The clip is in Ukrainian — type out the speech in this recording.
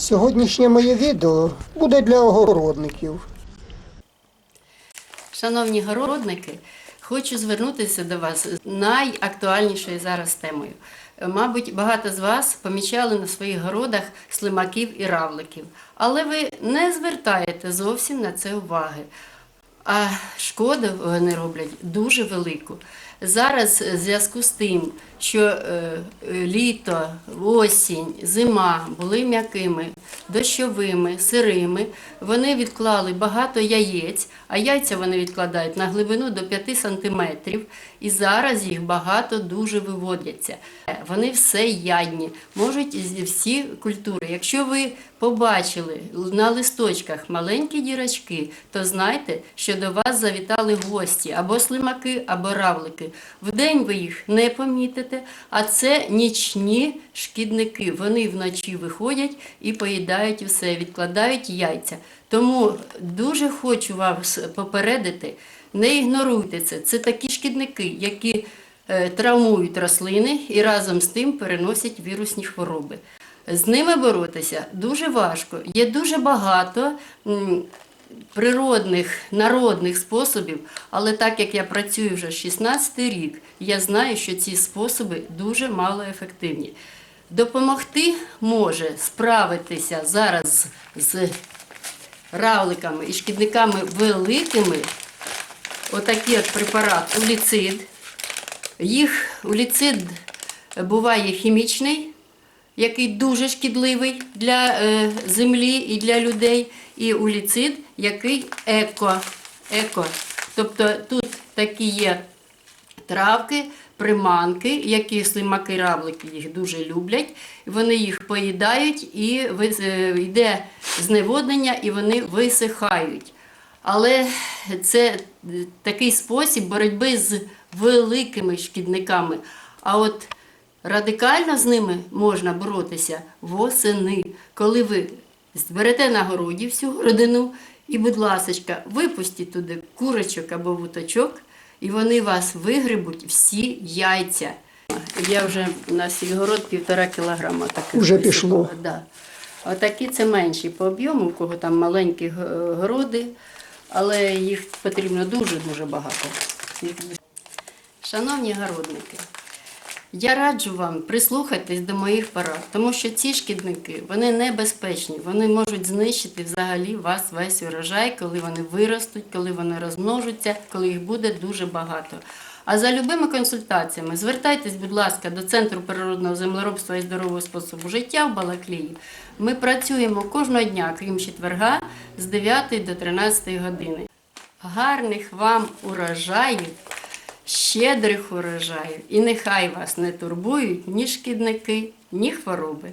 Сьогоднішнє моє відео буде для огородників. Шановні городники, хочу звернутися до вас з найактуальнішою зараз темою. Мабуть, багато з вас помічали на своїх городах слимаків і равликів, але ви не звертаєте зовсім на це уваги. А шкоду вони роблять дуже велику. Зараз е, в зв'язку з тим, що е, літо, осінь, зима були м'якими, дощовими, сирими, вони відклали багато яєць, а яйця вони відкладають на глибину до 5 сантиметрів, і зараз їх багато дуже виводяться. Вони все ядні, можуть всі культури. Якщо ви побачили на листочках маленькі дірочки, то знайте, що до вас завітали гості або слимаки, або равлики. Вдень ви їх не помітите, а це нічні шкідники. Вони вночі виходять і поїдають усе, відкладають яйця. Тому дуже хочу вас попередити, не ігноруйте це. Це такі шкідники, які е, травмують рослини і разом з тим переносять вірусні хвороби. З ними боротися дуже важко. Є дуже багато природних, народних способів, але так як я працюю вже 16 рік, я знаю, що ці способи дуже малоефективні. Допомогти може справитися зараз з равликами і шкідниками великими. Отакий от препарат уліцид. Їх уліцид буває хімічний, який дуже шкідливий для е, землі і для людей, і уліцид, який еко. еко. Тобто тут такі є травки, приманки, які слимаки равлики їх дуже люблять. Вони їх поїдають і е, йде зневоднення, і вони висихають. Але це такий спосіб боротьби з великими шкідниками. А от радикально з ними можна боротися восени, коли ви зберете на городі всю родину і, будь ласочка, випустіть туди курочок або вуточок, і вони вас вигребуть всі яйця. Я вже на свій город півтора кілограма таких Уже висипала, пішло. Да. Отакі це менші по об'єму, у кого там маленькі городи, але їх потрібно дуже-дуже багато. Шановні городники, я раджу вам прислухатись до моїх порад, тому що ці шкідники вони небезпечні, вони можуть знищити взагалі вас весь урожай, коли вони виростуть, коли вони розмножаться, коли їх буде дуже багато. А за любими консультаціями звертайтесь, будь ласка, до Центру природного землеробства і здорового способу життя в Балаклії. Ми працюємо кожного дня, крім четверга, з 9 до 13 години. Гарних вам урожаїв! Щедрих урожаїв, і нехай вас не турбують ні шкідники, ні хвороби.